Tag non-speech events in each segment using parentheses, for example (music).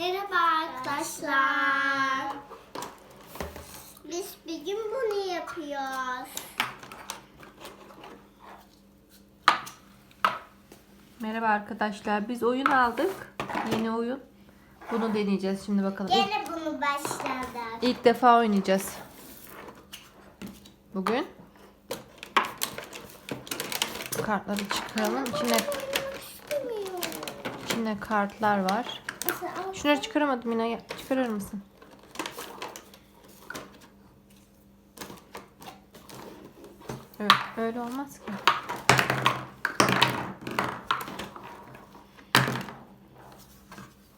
Merhaba arkadaşlar. Biz bir gün bunu yapıyoruz. Merhaba arkadaşlar. Biz oyun aldık. Yeni oyun. Bunu deneyeceğiz şimdi bakalım. Gene bunu başladık. ilk defa oynayacağız. Bugün. Kartları çıkaralım. İçine, içinde kartlar var. Şunları çıkaramadım yine. Çıkarır mısın? Evet, öyle olmaz ki.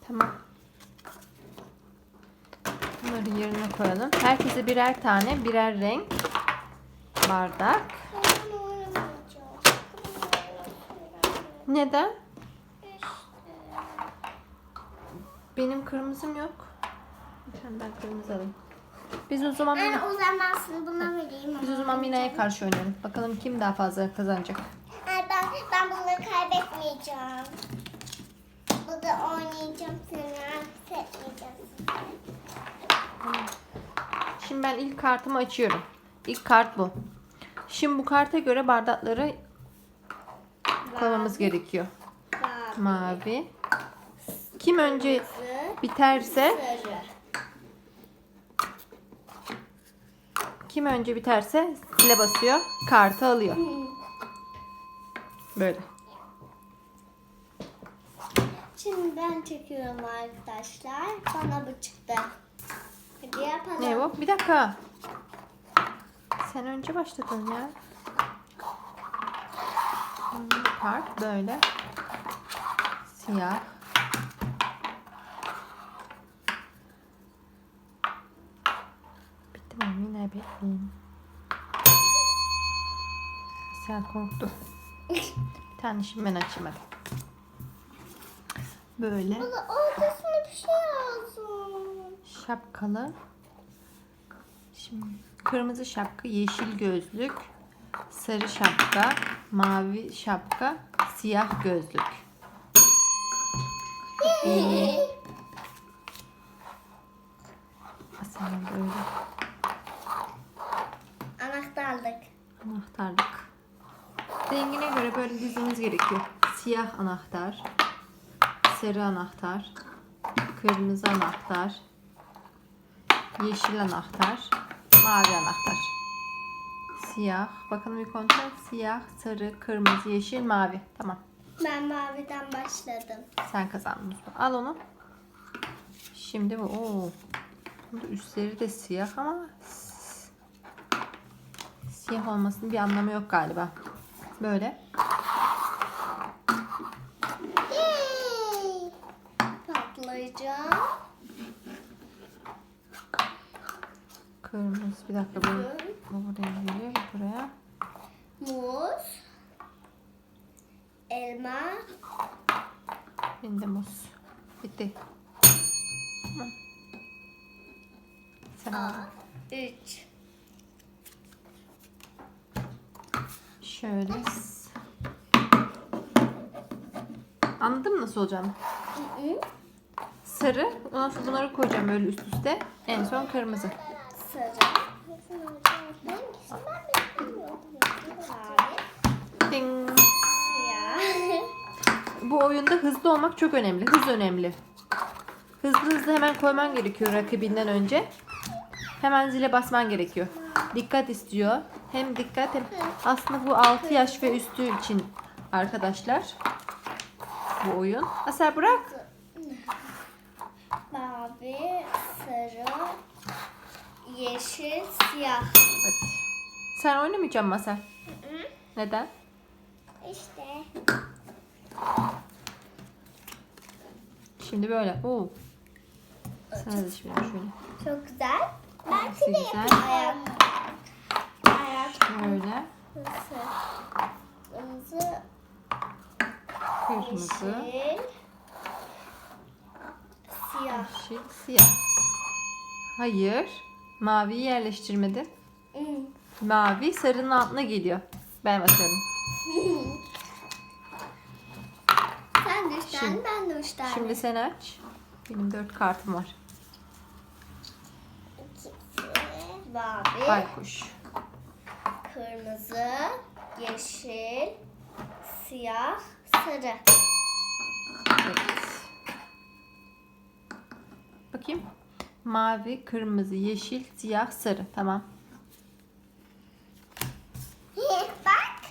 Tamam. Bunları yerine koyalım. Herkese birer tane, birer renk bardak. Neden? İşte. Benim kırmızım yok. Bir tane daha kırmızı alayım. Biz o zaman Ben o zaman sana buna vereyim. Biz o zaman Mina'ya karşı oynayalım. Bakalım kim daha fazla kazanacak. Ay ben, ben bunu kaybetmeyeceğim. Burada oynayacağım seni. Affetmeyeceğim Şimdi ben ilk kartımı açıyorum. İlk kart bu. Şimdi bu karta göre bardakları koymamız gerekiyor. Mavi. Kim önce Kırmızı, biterse, kim önce biterse zile basıyor, kartı alıyor. Böyle. Şimdi ben çekiyorum arkadaşlar. Bana bu çıktı. Hadi yapalım. Ne bu? Bir dakika. Sen önce başladın ya. Hmm, Kart böyle. Siyah. Bitti bekleyin. Sen korktu. Bir tane şimdi ben açayım hadi. Böyle. Ortasına bir şey lazım. Şapkalı. Şimdi kırmızı şapka, yeşil gözlük, sarı şapka, mavi şapka, siyah gözlük. (laughs) Aslında böyle Anahtarlık. Rengine göre böyle dizmemiz gerekiyor. Siyah anahtar, sarı anahtar, kırmızı anahtar, yeşil anahtar, mavi anahtar. Siyah. Bakalım bir kontrol. Siyah, sarı, kırmızı, yeşil, mavi. Tamam. Ben maviden başladım. Sen kazandın. Al onu. Şimdi bu. Oo. Üstleri de siyah ama siyah olmasının bir anlamı yok galiba. Böyle. Yay! Patlayacağım. Kırmızı. Bir dakika bu, bu buraya geliyor. Buraya. Muz. Elma. Şimdi muz. Bitti. Tamam. Sen al. Üç. Şöyle. Anladın mı nasıl olacağını? Sarı. Ondan sonra bunları koyacağım böyle üst üste. En son kırmızı. Sarı. Ding. Bu oyunda hızlı olmak çok önemli. Hız önemli. Hızlı hızlı hemen koyman gerekiyor rakibinden önce. Hemen zile basman gerekiyor. Dikkat istiyor. Hem dikkat hem aslında bu 6 yaş ve üstü için arkadaşlar. Bu oyun. Asel bırak. Mavi, sarı, yeşil, siyah. Evet. Sen oynamayacaksın mı Asel? Neden? İşte. Şimdi böyle. Oo. Sana da şimdi şöyle. Çok güzel. Belki de güzel? Ayak. Ayak. Böyle. Kırmızı. Kırmızı. Yeşil. Siyah. Yeşil, siyah. Hayır. Maviyi yerleştirmedin. Hmm. Mavi sarının altına geliyor. Ben basıyorum. Sen de üç tane, Şimdi- ben de üç tane. Şimdi sen aç. Benim dört kartım var. Mavi, Baykuş. kırmızı, yeşil, siyah, sarı. Evet. Bakayım. Mavi, kırmızı, yeşil, siyah, sarı. Tamam. Bak.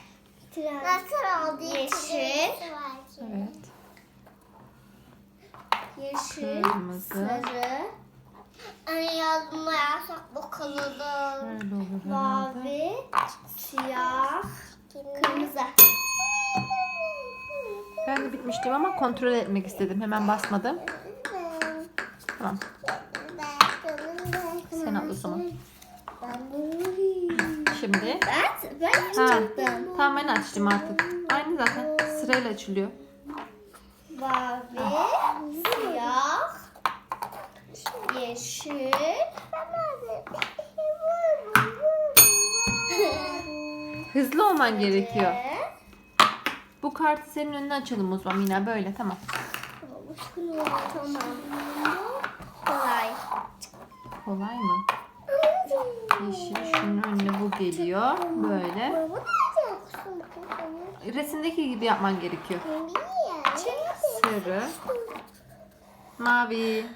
Nasıl oldu? Yeşil, Evet. yeşil, Kırmızı. sarı. Anne yazma yazsak olur herhalde. Mavi, siyah, kırmızı. Ben de bitmiştim ama kontrol etmek istedim. Hemen basmadım. Tamam. Sen al o zaman. Şimdi. Ben, ben Ha, tamam ben açtım artık. Aynı zaten. Sırayla açılıyor. Mavi, siyah, yeşil. Hızlı olman gerekiyor. Bu kartı senin önüne açalım o zaman Mina. Böyle tamam. Tamam. Kolay. Kolay mı? Yeşil şunun önüne bu geliyor. Böyle. Resimdeki gibi yapman gerekiyor. Sarı. Mavi.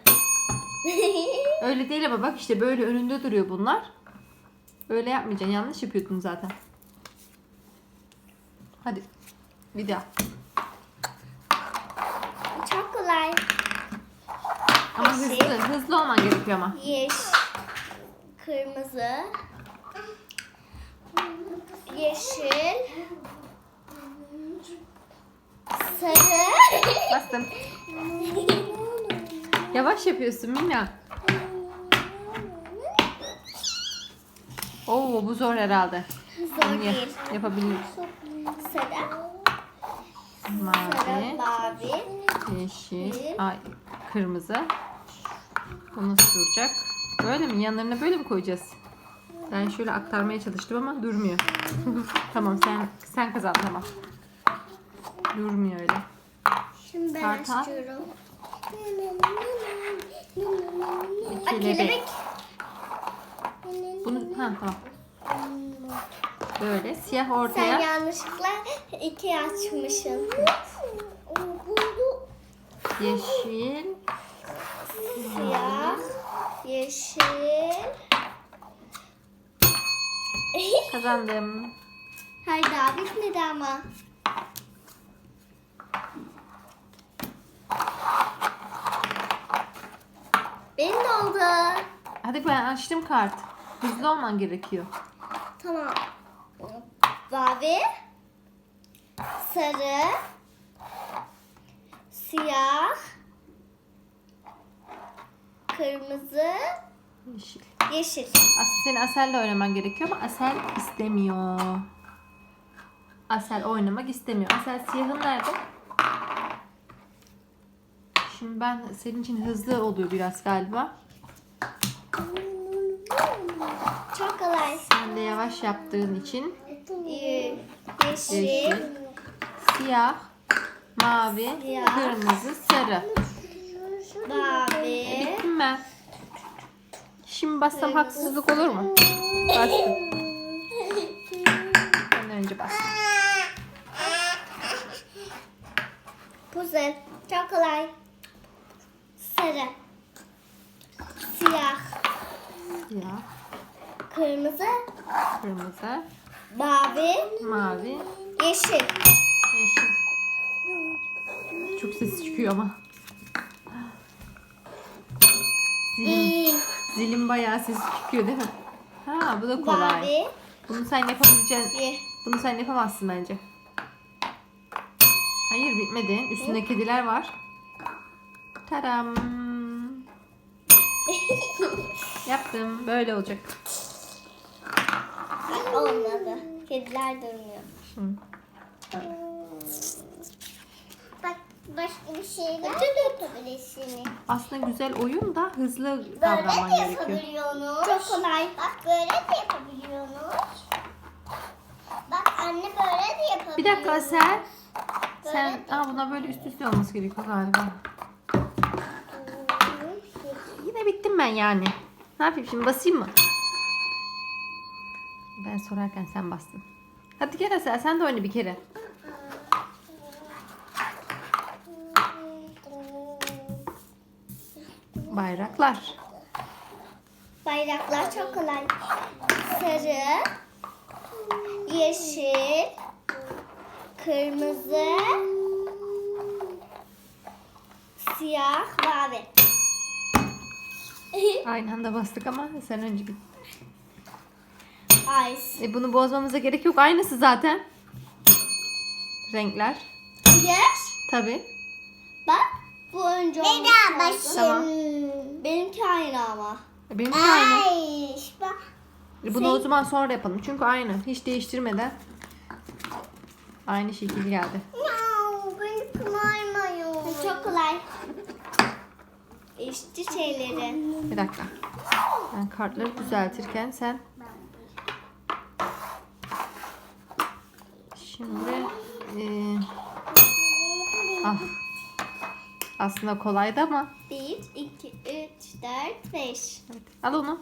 (laughs) Öyle değil ama bak işte böyle önünde duruyor bunlar. Öyle yapmayacaksın. Yanlış yapıyordun zaten. Hadi. Bir daha. Çok kolay. Ama Yeşil. hızlı. Hızlı olman gerekiyor ama. Yeşil, kırmızı, yeşil, sarı. Bastım. (laughs) Yavaş yapıyorsun Mina. Oo bu zor herhalde. Zor Bunu değil. Yapabiliriz. Sarı, Mavi, mavi, yeşil, ay kırmızı. Bu nasıl duracak? Böyle mi? Yanlarına böyle mi koyacağız? Ben şöyle aktarmaya çalıştım ama durmuyor. (laughs) tamam sen sen kazandın tamam. Durmuyor öyle. Şimdi ben Kartal. açıyorum. Kelebek. Bunu ha tamam. Böyle siyah Sen ortaya. yanlışlıkla iki açmışsın. Yeşil, Siyah, yeşil. kazandım. Hayır daha bitmedi ama. Benim de oldu. Hadi ben açtım kart. Hızlı olman gerekiyor. Tamam. Mavi, sarı, siyah, kırmızı, Yeşil. yeşil. As senin Asel'le oynaman gerekiyor ama Asel istemiyor. Asel oynamak istemiyor. Asel siyahın nerede? Şimdi ben senin için hızlı oluyor biraz galiba. Çok kolay. Sen de yavaş yaptığın için Ye- Yeşil, Yeşil. siyah, mavi, Siyah. kırmızı, sarı. mavi, Bittim ben. Şimdi bassam haksızlık olur mu? Bastım. Ben önce bastım. Puzzle. Çok kolay. Sarı. Siyah. Siyah, Kırmızı. kırmızı, Mavi. mavi, Yeşil. yeşil. Çok ses çıkıyor ama. Zilim, zilim bayağı ses çıkıyor değil mi? Ha bu da kolay. Mavi. Bunu sen yapabileceksin. Bunu sen yapamazsın bence. Hayır bitmedi. Üstünde kediler var. Taram. Yaptım. Böyle olacak. Olmadı. Kediler durmuyor. Şimdi. Bak başka bir şeyler de yapabilirsin. Aslında güzel oyun da hızlı Böyle davranman de gerekiyor. yapabiliyorsunuz. Çok kolay. Bak böyle de yapabiliyorsunuz. Bak anne böyle de yapabiliyorsunuz. Bir dakika sen. Sen, Böyle de- aa buna böyle üst üste olması gerekiyor galiba. Bittim ben yani. Ne yapayım şimdi basayım mı? Ben sorarken sen bastın. Hadi gel Asel sen de oyna bir kere. Bayraklar. Bayraklar çok kolay. Sarı, yeşil, kırmızı, siyah, mavi. (laughs) Aynı anda bastık ama sen önce bir... Ice. E bunu bozmamıza gerek yok. Aynısı zaten. Renkler. Yes. Tabi. Bak bu önce olmuş daha oldu. Tamam. başım. Benimki aynı ama. Benimki aynı. Ay, bak. E Bunu o zaman sonra yapalım. Çünkü aynı. Hiç değiştirmeden. Aynı şekil geldi. No, beni kımarmıyor. Çok kolay. İşçi şeyleri. Bir dakika. Ben kartları düzeltirken sen Şimdi e, ah aslında kolaydı ama 1, 2, 3, 4, 5. evet. al onu.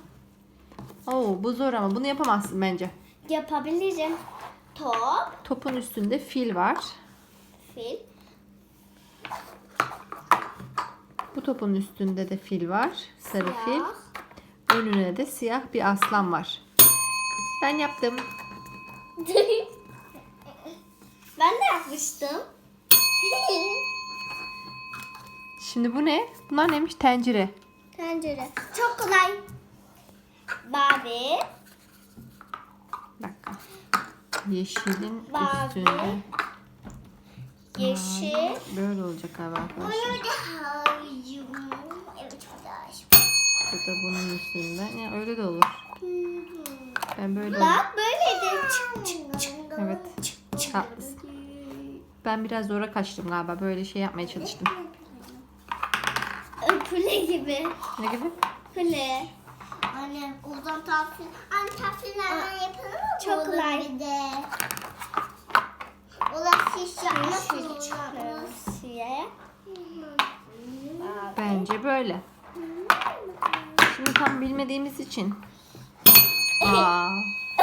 Oo bu zor ama bunu yapamazsın bence. Yapabilirim. Top, Topun üstünde fil var. fil, Bu topun üstünde de fil var. Sarı fil. siyah. Önüne de siyah bir aslan var. Ben yaptım. (laughs) ben de yapmıştım. (laughs) Şimdi bu ne? Bunlar neymiş? Tencere. Tencere. Çok kolay. Bir dakika. Yeşilin Mavi. üstünde. yeşil, Böyle olacak galiba arkadaşlar. Bunu da harcım. Evet, çok daha aşk. Bu da bunun üstünde. Ya öyle de olur. Ben böyle Bak böyleydi. Çık çık çık. Evet. Haklısın. Ben biraz zora kaçtım galiba. Böyle şey yapmaya çalıştım. Kule gibi. Ne gibi? Kule. Anne, uzun tatlı. Anne tatlılardan yapalım mı? Çok bunu kolay. Bir de. Ulan şiş yapmak. Bence böyle. Şimdi tam bilmediğimiz için. Aa,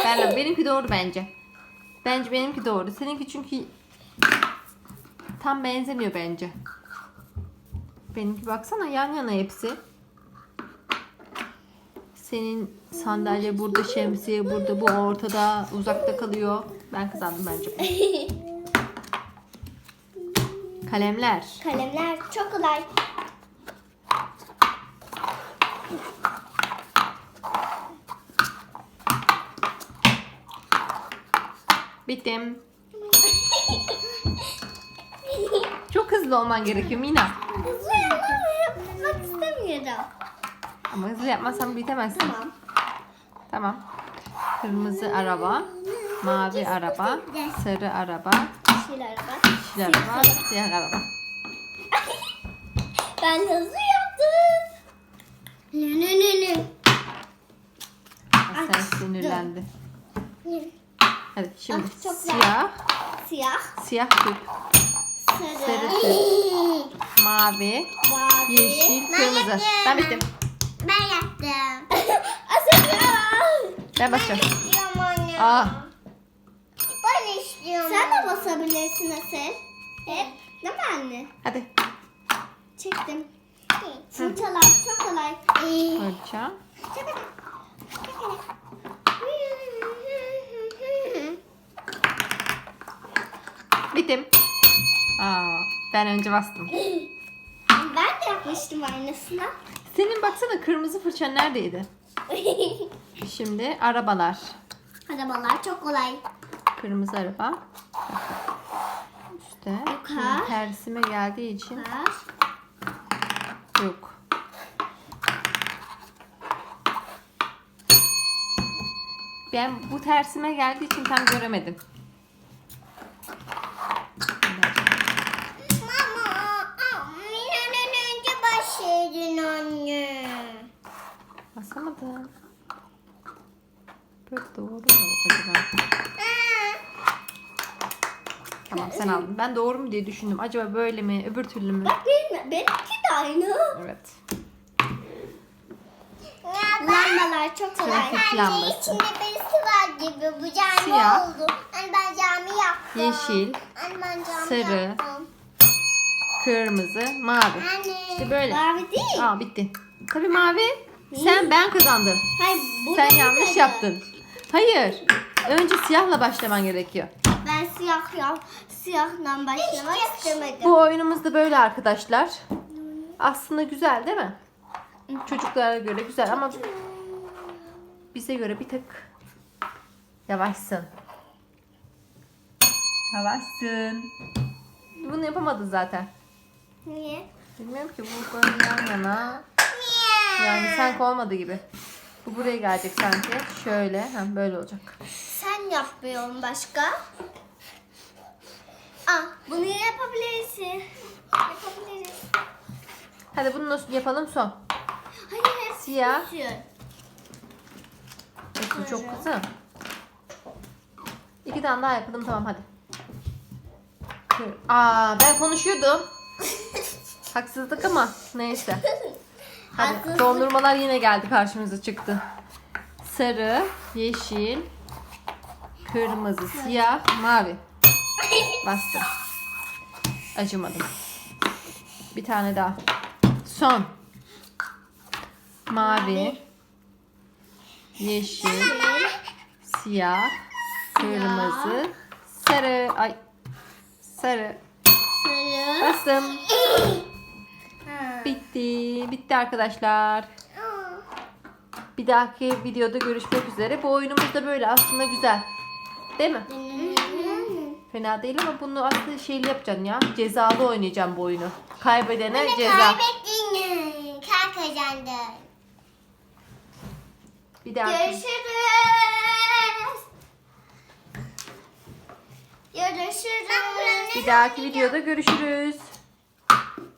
ben, benimki doğru bence. Bence benimki doğru. Seninki çünkü tam benzemiyor bence. Benimki baksana yan yana hepsi. Senin sandalye burada, şemsiye burada, bu ortada, uzakta kalıyor. Ben kazandım bence. (laughs) Kalemler. Kalemler çok kolay. Bittim. Çok hızlı olman gerekiyor Mina. Hızlı yapmak istemiyorum. Ama hızlı yapmazsan bitemezsin. Tamam. Tamam. Kırmızı araba, mavi araba, sarı araba, Yeşil araba. yeşil araba, siyah araba. (laughs) Ben hızlı yaptım. Lü lü lü lü. Sen sinirlendi. Evet şimdi Ah, çok güzel. siyah, Siyah, siyah tüp, sarı, sarı tüp, mavi, mavi. yeşil, kırmızı. Ben bittim. Ben yaptım. (laughs) Asya. Ben başlıyorum. İstiyorum anne. Aa, Ben istiyorum. Sen de basabilirsin Asel. Hep. Değil mi anne? hadi. Çektim. Fırçalar çok kolay. Fırça. Bittim. Aa, ben önce bastım. (gasps) Ben de yapmıştım aynısını. Senin baksana kırmızı fırçan neredeydi? (laughs) Şimdi arabalar. Arabalar çok kolay. Kırmızı araba. İşte tersime geldiği için yok. Ben bu tersime geldiği için tam göremedim. Mama, Mina'dan önce başladın anne. Basamadım. Böyle doğru mu acaba? Tamam sen aldın. Ben doğru mu diye düşündüm. Acaba böyle mi? Öbür türlü mü? Bak benim, benimki de aynı. Evet. Lambalar çok kolay. Trafik lambası. içinde birisi var gibi. Bu cami Siyah. oldu. Anne ben cami yaptım. Yeşil, Anne ben cami sarı. yaptım. kırmızı, mavi. Anne. İşte böyle. Mavi değil. Aa bitti. Tabii mavi. Sen ben kazandım. Hayır, bu Sen yanlış dedim. yaptın. Hayır. Önce siyahla başlaman gerekiyor. Ben siyah yap, siyahdan başlamak istemedim. Bu oyunumuz da böyle arkadaşlar. Aslında güzel değil mi? Çocuklara göre güzel ama bize göre bir tık yavaşsın. Yavaşsın. Bunu yapamadın zaten. Niye? Bilmiyorum ki bu böyle yan yana. Yani sanki olmadı gibi. Bu buraya gelecek sanki. Şöyle. Ha, böyle olacak. Sen yapmıyorsun başka. Ah, bunu yapabilirsin. Yapabiliriz. Hadi bunu nasıl yapalım son. Hayır, hepsi Siyah. Esin çok kızım. İki tane daha yapalım tamam hadi. Aa ben konuşuyordum. (laughs) Haksızlık ama neyse. (laughs) Hadi Haksızlık. dondurmalar yine geldi karşımıza çıktı. Sarı, yeşil, kırmızı, siyah, mavi. Bastım. Acımadım. Bir tane daha. Son. Mavi, yeşil, siyah, kırmızı, sarı. Ay. Sarı. Sarı. Bastım. (laughs) Bitti. Bitti arkadaşlar. Bir dahaki videoda görüşmek üzere. Bu oyunumuz da böyle aslında güzel. Değil mi? Fena değil ama bunu aslında şeyli yapacaksın ya. Cezalı oynayacağım bu oyunu. Kaybedene ceza. Kaybettin. Kar kazandı. Bir dahaki. Görüşürüz. Görüşürüz. Bir dahaki videoda görüşürüz.